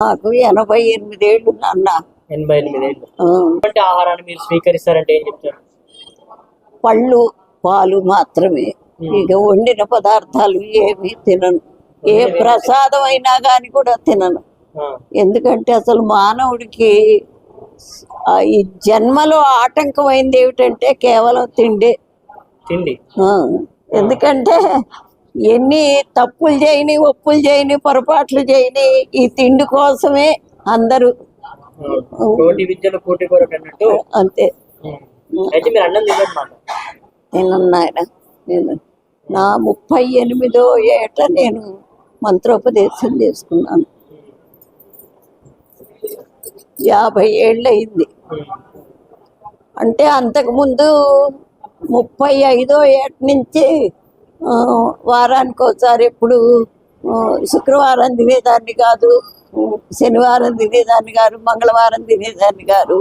నాకు ఎనభై ఎనిమిదేళ్ళు నాన్న. ఎనభై ఎటువంటి ఆహారాన్ని మీరు స్వీకరిస్తారంటే ఏం చెప్తారు? పళ్ళు పాలు మాత్రమే. ఇక వండిన పదార్థాలు ఏమీ తినను. ఏ ప్రసాదం అయినా కానీ కూడా తినను. ఎందుకంటే అసలు మానవుడికి ఈ జన్మలో ఆటంకమైంది ఏమిటంటే కేవలం తిండే. తిండి. ఎందుకంటే ఎన్ని తప్పులు చేయని ఒప్పులు చేయని పొరపాట్లు చేయని ఈ తిండి కోసమే అందరూ. ఆ, కోటి విద్యలు కోటి కొరకు అన్నట్టు అంతే. ఉమ్. అయితే మీరు అన్నం తినమాట నేనన్నాయన నేను నా ముప్పై ఎనిమిదో ఏట నేను మంత్రోపదేశం చేసుకున్నాను. యాభై ఏళ్ళు అయింది అంటే అంతకుముందు ముప్పై ఐదో ఏట నుంచి వారానికి ఒకసారి ఎప్పుడు ఆ, శుక్రవారం తినేదాన్ని కాదు శనివారం తినేదాన్ని గారు మంగళవారం తినేదాన్ని గారు